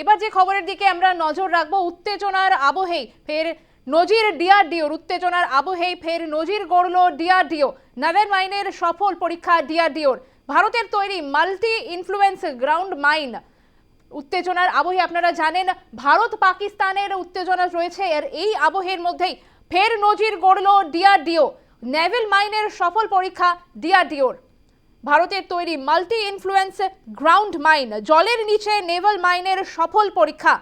এবার যে খবরের দিকে আমরা নজর রাখব, উত্তেজনার আবহেই ফের নজির ডিআরডিওর, উত্তেজনার আবহেই ফের নজির গড়ল ডিআরডিও। নাভেল মাইনের সফল পরীক্ষা ডিআরডিওর। ভারতের তৈরি মাল্টি ইনফ্লুয়েন্স গ্রাউন্ড মাইন। উত্তেজনার আবহে আপনারা জানেন, ভারত পাকিস্তানের উত্তেজনা রয়েছে আর এই আবহের মধ্যেই ফের নজির গড়ল ডিআরডিও। নেভেল মাইনের সফল পরীক্ষা ডিআরডিওর। ভারতের তৈরি মাল্টি ইনফ্লুয়েন্স গ্রাউন্ড মাইন জলের নিচে নেভাল মাইনের সফল পরীক্ষা।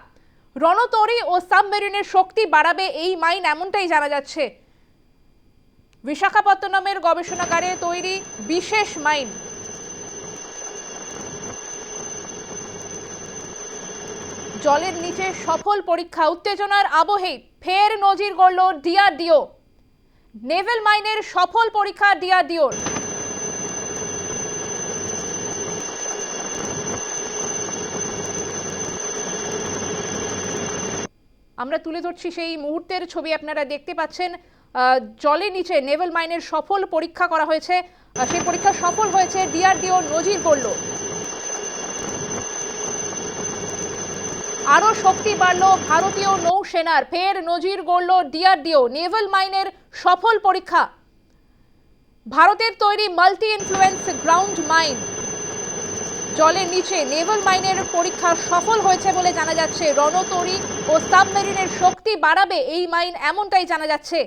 রণতরী ও সাবমেরিনের শক্তি বাড়াবে এই মাইন এমনটাই জানা যাচ্ছে। বিশাখাপত্তনমের গবেষণাগারে তৈরি বিশেষ মাইন জলের নিচে সফল পরীক্ষা, উত্তেজনার আবহে ফের নজির গড়ল ডিআরডিও নেভেল মাইনের সফল পরীক্ষা ডিআরডিওর আমরা তুলে ধরছি সেই মুহূর্তের ছবি আপনারা দেখতে পাচ্ছেন। জলের নিচে নেভেল মাইনের সফল পরীক্ষা করা হয়েছে। সেই পরীক্ষা সফল হয়েছে, ডিআরডিও নজির করল আরও শক্তি বাড়ল ভারতীয় নৌসেনার, ফের নজির গড়ল ডিআরডিও। নেভেল মাইনের সফল পরীক্ষা। ভারতের তৈরি মাল্টি ইনফ্লুয়েন্স গ্রাউন্ড মাইন। জলের নিচে নেভাল মাইনের পরীক্ষা সফল হয়েছে বলে জানা যাচ্ছে। রণতরী ও সাবমেরিনের শক্তি বাড়াবে এই মাইন, এমনটাই জানা যাচ্ছে।